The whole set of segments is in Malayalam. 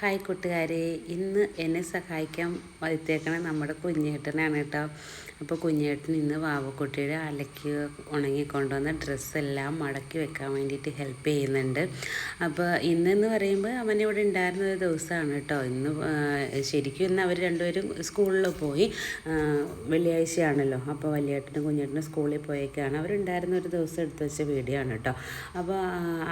ഹായ് കൂട്ടുകാരെ. ഇന്ന് എന്നെ സഹായിക്കാൻ വരുത്തേക്കണ നമ്മുടെ കുഞ്ഞേട്ടനാണ് കേട്ടോ. അപ്പോൾ കുഞ്ഞേട്ടൻ ഇന്ന് വാവക്കുട്ടിയുടെ അലക്കി ഉണങ്ങിക്കൊണ്ടുവന്ന ഡ്രസ്സെല്ലാം മടക്കി വെക്കാൻ വേണ്ടിയിട്ട് ഹെൽപ്പ് ചെയ്യുന്നുണ്ട്. അപ്പോൾ ഇന്നെന്ന് പറയുമ്പോൾ അവൻ ഇവിടെ ഉണ്ടായിരുന്ന ഒരു ദിവസമാണ് കേട്ടോ. ഇന്ന് ശരിക്കും ഇന്ന് അവർ രണ്ടുപേരും സ്കൂളിൽ പോയി. വെള്ളിയാഴ്ചയാണല്ലോ. അപ്പോൾ വലിയേട്ടനും കുഞ്ഞേട്ടനും സ്കൂളിൽ പോയേക്കാണ്. അവരുണ്ടായിരുന്ന ഒരു ദിവസം എടുത്തു വെച്ച വീഡിയോ ആണ് കേട്ടോ അപ്പോൾ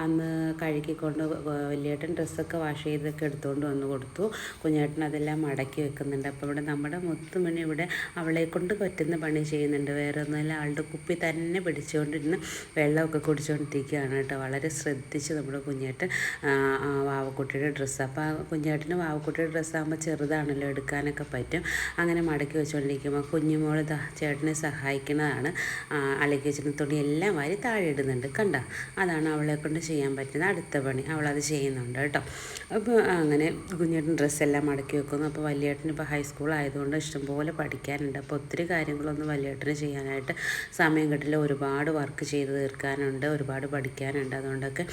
അന്ന് കഴുകിക്കൊണ്ട് വലിയേട്ടൻ ഡ്രസ്സൊക്കെ വാഷ് ചെയ്തൊക്കെ എടുത്തുകൊണ്ട് വന്ന് കൊടുത്തു. കുഞ്ഞേട്ടൻ അതെല്ലാം മടക്കി വെക്കുന്നുണ്ട്. അപ്പോൾ ഇവിടെ നമ്മുടെ മുത്തുമണി ഇവിടെ അവളെ കൊണ്ട് പറ്റുന്ന പണി ചെയ്യുന്നുണ്ട്. വേറെ ഒന്നുമില്ല ആളുടെ കുപ്പി തന്നെ പിടിച്ചുകൊണ്ടിരുന്ന് വെള്ളമൊക്കെ കുടിച്ചുകൊണ്ടിരിക്കുകയാണ് കേട്ടോ. വളരെ ശ്രദ്ധിച്ച് നമ്മുടെ കുഞ്ഞേട്ടൻ വാവക്കുട്ടിയുടെ ഡ്രസ്സ്. അപ്പോൾ ആ കുഞ്ഞേട്ടന് വാവക്കുട്ടിയുടെ ഡ്രസ്സാകുമ്പോൾ ചെറുതാണല്ലോ എടുക്കാനൊക്കെ പറ്റും. അങ്ങനെ മടക്കി വെച്ചുകൊണ്ടിരിക്കുമ്പോൾ കുഞ്ഞുമോൾ ചേട്ടനെ സഹായിക്കുന്നതാണ് അലക്കി വെച്ചിരുന്ന തുണി എല്ലാം വാരി താഴെ ഇടുന്നുണ്ട്. കണ്ട? അതാണ് അവളെ കൊണ്ട് ചെയ്യാൻ പറ്റുന്ന അടുത്ത പണി. അവളത് ചെയ്യുന്നുണ്ട് കേട്ടോ. അപ്പോൾ അങ്ങനെ കുഞ്ഞേട്ടൻ ഡ്രസ്സെല്ലാം മടക്കി വെക്കുന്നു. അപ്പോൾ വലിയേട്ടൻ ഇപ്പോൾ ഹൈസ്കൂൾ ആയതുകൊണ്ട് ഇഷ്ടംപോലെ പഠിക്കാനുണ്ട്. അപ്പോൾ ഒത്തിരി കാര്യങ്ങളൊന്നും വലിയേട്ടന് ചെയ്യാനായിട്ട് സമയം കിട്ടില്ല. ഒരുപാട് വർക്ക് ചെയ്ത് തീർക്കാനുണ്ട് ഒരുപാട് പഠിക്കാനുണ്ട്. അതുകൊണ്ടൊക്കെ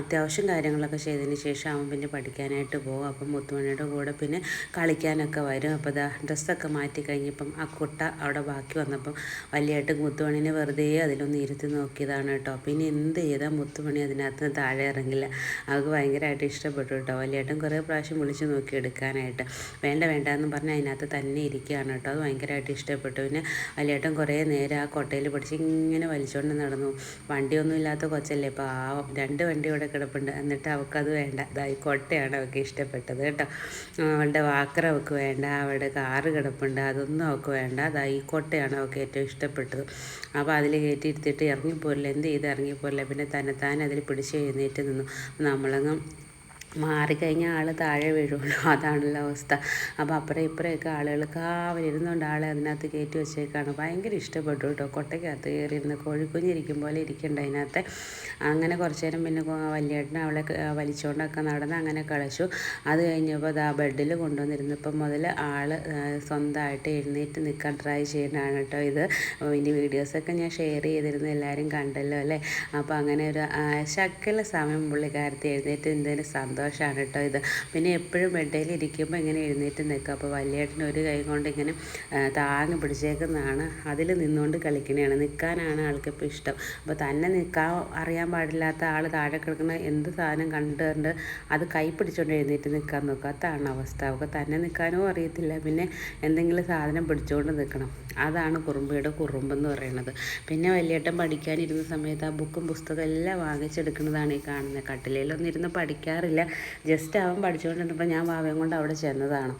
അത്യാവശ്യം കാര്യങ്ങളൊക്കെ ചെയ്തതിന് ശേഷം അവൻ പിന്നെ പഠിക്കാനായിട്ട് പോകും. അപ്പം മുത്തുമണിയുടെ കൂടെ പിന്നെ കളിക്കാനൊക്കെ വരും. അപ്പോൾ ഇതാ ഡ്രസ്സൊക്കെ മാറ്റി കഴിഞ്ഞപ്പം ആ കുട്ട അവിടെ ബാക്കി വന്നപ്പം വലിയായിട്ട് മുത്തുമണിനെ വെറുതെ അതിലൊന്ന് ഇരുത്തി നോക്കിയതാണ് കേട്ടോ. പിന്നെ എന്ത് ചെയ്താൽ മുത്തുമണി അതിനകത്ത് താഴെ ഇറങ്ങില്ല. അവൾക്ക് ഭയങ്കരമായിട്ട് ഇഷ്ടപ്പെട്ടു കേട്ടോ. വലിയേട്ടൻ കുറേ പ്രാവശ്യം വിളിച്ച് നോക്കി എടുക്കാനായിട്ട്. വേണ്ട വേണ്ട എന്ന് പറഞ്ഞാൽ അതിനകത്ത് തന്നെ ഇരിക്കുകയാണ് കേട്ടോ. അത് ഭയങ്കരമായിട്ട് ഇഷ്ടപ്പെട്ടു. പിന്നെ വലിയേട്ടൻ കുറേ നേരം ആ കൊട്ടയിൽ പിടിച്ച് ഇങ്ങനെ വലിച്ചുകൊണ്ട് നടന്നു. വണ്ടിയൊന്നും ഇല്ലാത്ത കൊച്ചല്ലേ പാവം. രണ്ട് വണ്ടി ഇവിടെ കിടപ്പുണ്ട്. എന്നിട്ട് അവൾക്കത് വേണ്ട. അതായി കൊട്ടയാണ് അവൾക്ക് ഇഷ്ടപ്പെട്ടത് കേട്ടോ. അവളുടെ വാക്കർ അവൾക്ക് വേണ്ട. അവളുടെ കാറ് കിടപ്പുണ്ട്. അതൊന്നും അവൾക്ക് വേണ്ട. അതായി കൊട്ടയാണ് അവൾക്ക് ഏറ്റവും ഇഷ്ടപ്പെട്ടത്. അപ്പോൾ അതിൽ കയറ്റിയിരുത്തിയിട്ട് ഇറങ്ങിപ്പോരില്ല. എന്ത് ചെയ്ത് ഇറങ്ങിപ്പോരില്ല. പിന്നെ തന്നെത്താൻ അതിൽ പിടിച്ച് എഴുന്നേറ്റ് നിന്നു. നമ്മളങ്ങ് മാറിക്കഴിഞ്ഞാൽ ആൾ താഴെ വീഴുള്ളൂ. അതാണല്ലോ അവസ്ഥ. അപ്പോൾ അപ്പുറം ഇപ്പുറമൊക്കെ ആളുകൾ കാവലിരുന്നുകൊണ്ട് ആളെ അതിനകത്ത് കയറ്റി വെച്ചേക്കാണ്. ഭയങ്കര ഇഷ്ടപ്പെട്ടു കേട്ടോ കൊട്ടയ്ക്കകത്ത് കയറിയിരുന്ന് കോഴിക്കുഞ്ഞിരിക്കും പോലെ ഇരിക്കണ്ട അതിനകത്ത്. അങ്ങനെ കുറച്ച് നേരം പിന്നെ വലിയേട്ടൻ അവളെ വലിച്ചുകൊണ്ടൊക്കെ നടന്ന് അങ്ങനെ കളിച്ചു. അത് കഴിഞ്ഞപ്പോൾ അത് ആ ബെഡിൽ കൊണ്ടുവന്നിരുന്നപ്പം മുതൽ ആൾ സ്വന്തമായിട്ട് എഴുന്നേറ്റ് നിൽക്കാൻ ട്രൈ ചെയ്യേണ്ടതാണ് കേട്ടോ ഇത്. ഇനി വീഡിയോസൊക്കെ ഞാൻ ഷെയർ ചെയ്തിരുന്നു. എല്ലാവരും കണ്ടല്ലോ അല്ലേ? അപ്പോൾ അങ്ങനെ ഒരു ശക്കല സമയം പുള്ളിക്കാരത്തി എഴുന്നേറ്റ് എന്തെങ്കിലും സന്തോഷം സന്തോഷമാണ് കേട്ടോ ഇത്. പിന്നെ എപ്പോഴും ബെഡയിൽ ഇരിക്കുമ്പോൾ ഇങ്ങനെ എഴുന്നേറ്റ് നിൽക്കുക. അപ്പോൾ വലിയേട്ടന് ഒരു കൈ കൊണ്ട് ഇങ്ങനെ താങ്ങി പിടിച്ചേക്കുന്നതാണ്. അതിൽ നിന്നുകൊണ്ട് കളിക്കണതാണ് നിൽക്കാനാണ് ആൾക്കിപ്പോൾ ഇഷ്ടം. അപ്പോൾ തന്നെ നിൽക്കാൻ അറിയാൻ പാടില്ലാത്ത ആൾ താഴെ കിടക്കുന്ന എന്ത് സാധനം കണ്ടുകൊണ്ട് അത് കൈ പിടിച്ചുകൊണ്ട് എഴുന്നേറ്റ് നിൽക്കാൻ നോക്കുക അവസ്ഥ. അവൾക്ക് തന്നെ നിൽക്കാനോ അറിയത്തില്ല. പിന്നെ എന്തെങ്കിലും സാധനം പിടിച്ചുകൊണ്ട് നിൽക്കണം അതാണ് കുറുമ്പയുടെ കുറുമ്പെന്ന് പറയുന്നത് പിന്നെ വലിയേട്ടൻ പഠിക്കാനിരുന്ന സമയത്ത് ആ ബുക്കും പുസ്തകം എല്ലാം വാങ്ങിച്ചെടുക്കുന്നതാണ് ഈ കാണുന്നത് കട്ടിലയിലൊന്നും ഇരുന്ന് പഠിക്കാറില്ല. ജസ്റ്റ് അവൻ പഠിച്ചുകൊണ്ടിരുന്നപ്പോൾ ഞാൻ വാവയും കൊണ്ട് അവിടെ ചെന്നതാണ്.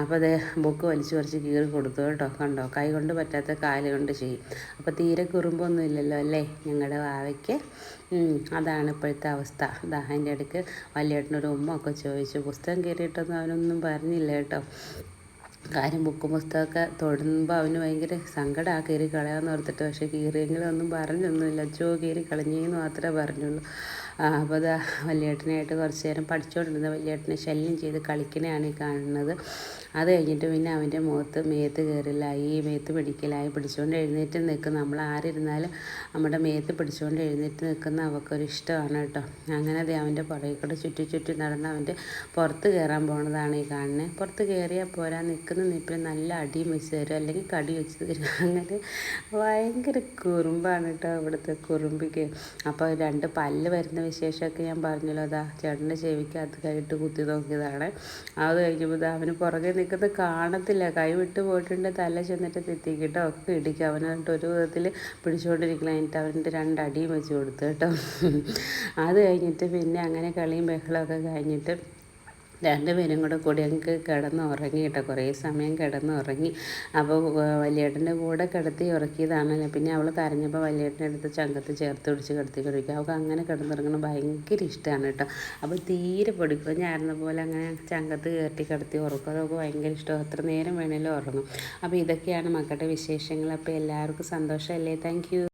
അപ്പോൾ അത് ബുക്ക് വലിച്ചു വലിച്ച് കീറി കൊടുത്തു കേട്ടോ. കണ്ടോ? കൈ കൊണ്ട് പറ്റാത്ത കാൽ കൊണ്ട് ചെയ്യും. അപ്പോൾ തീരെ കുറുമ്പൊന്നും ഇല്ലല്ലോ അല്ലേ? ഞങ്ങളുടെ വാവയ്ക്ക്. അതാണ് ഇപ്പോഴത്തെ അവസ്ഥ. ദാ അതിന്റെ ഇടയ്ക്ക് വലിയേട്ടനൊരു ഉമ്മ ഒക്കെ ചോദിച്ചു. പുസ്തകം കയറിയിട്ടൊന്നും അവനൊന്നും പറഞ്ഞില്ല കേട്ടോ. കാര്യം ബുക്ക് പുസ്തകമൊക്കെ തൊടുമ്പോൾ അവന് ഭയങ്കര സങ്കടമാണ് കയറി കളയാമെന്ന് ഓർത്തിട്ട് പക്ഷേ കീറിയെങ്കിലും ഒന്നും പറഞ്ഞൊന്നുമില്ല. അച്ചോ കീറി കളഞ്ഞെന്ന് മാത്രമേ പറഞ്ഞുള്ളൂ. അപ്പോൾ അത് വലിയേട്ടനായിട്ട് കുറച്ച് നേരം പഠിച്ചുകൊണ്ടിരുന്ന വലിയേട്ടനെ ശല്യം ചെയ്ത് കളിക്കണയാണ് ഈ കാണുന്നത്. അത് കഴിഞ്ഞിട്ട് പിന്നെ അവന്റെ മുഖത്ത് മേത്ത് കയറിലായി മേത്ത് പിടിക്കലായി പിടിച്ചുകൊണ്ട് എഴുന്നേറ്റ് നിൽക്കും. നമ്മൾ ആരിരുന്നാലും നമ്മുടെ മേത്ത് പിടിച്ചുകൊണ്ട് എഴുന്നേറ്റ് നിൽക്കുന്ന അവൾക്കൊരു ഇഷ്ടമാണ് കേട്ടോ. അങ്ങനെ അത് അവന്റെ പുറകെ കൂടെ ചുറ്റി ചുറ്റി നടന്ന് അവന്റെ പുറത്ത് കയറാൻ പോണതാണ് ഈ കാണുന്നത് പുറത്ത് കയറിയാൽ പോരാ നിൽക്കുന്ന നിപ്പിൽ നല്ല അടിയും വെച്ച് തരും അല്ലെങ്കിൽ കടി വെച്ച് തരും. അങ്ങനെ ഭയങ്കര കുറുമ്പാണ് കേട്ടോ ഇവിടുത്തെ കുറുമ്പിക്ക്. അപ്പോൾ രണ്ട് പല്ല് വരുന്ന വിശേഷമൊക്കെ ഞാൻ പറഞ്ഞല്ലോ. അതാ ചേട്ടന്റെ ചെവിക്ക് അത് കൈയിട്ട് കുത്തി നോക്കിയതാണ്. അത് കഴിഞ്ഞപ്പോൾ അവന് പുറകെ നിൽക്കുന്നത് കാണത്തില്ല. കൈ വിട്ട് പോയിട്ടുണ്ട് തല ചെന്നിട്ട് തെറ്റിക്കിട്ടോ. ഒക്കെ ഇടിക്കും. അവനായിട്ട് ഒരു വിധത്തിൽ പിടിച്ചുകൊണ്ടിരിക്കണം. എന്നിട്ട് അവന്റെ രണ്ടടിയും വെച്ച് കൊടുത്തു കേട്ടോ. അത് കഴിഞ്ഞിട്ട് പിന്നെ അങ്ങനെ കളിയും ബഹളമൊക്കെ കഴിഞ്ഞിട്ട് രണ്ടുപേരും കൂടെ കൂടി ഞങ്ങൾക്ക് കിടന്ന് ഉറങ്ങി കേട്ടോ. കുറേ സമയം കിടന്ന് ഉറങ്ങി. അപ്പോൾ വലിയേട്ടന്റെ കൂടെ കിടത്തി ഉറക്കിയതാണല്ലോ പിന്നെ അവൾ കരഞ്ഞപ്പോൾ വലിയേട്ടന്റെ അടുത്ത് ചങ്കത്ത് ചേർത്ത് പിടിച്ച് കിടത്തി കിടക്കുക അവൾക്ക് അങ്ങനെ കിടന്നുറങ്ങണം ഭയങ്കര ഇഷ്ടമാണ് കേട്ടോ. അപ്പോൾ തീരെ പൊടിക്കും. ഞായിരുന്ന പോലെ അങ്ങനെ ചങ്കത്ത് കയറ്റി കിടത്തി ഉറക്കും. അതൊക്കെ ഭയങ്കര ഇഷ്ടം. അത്ര നേരം വേണേലും ഉറങ്ങും. അപ്പോൾ ഇതൊക്കെയാണ് മക്കളുടെ വിശേഷങ്ങൾ അപ്പോൾ എല്ലാവർക്കും സന്തോഷമല്ലേ? താങ്ക്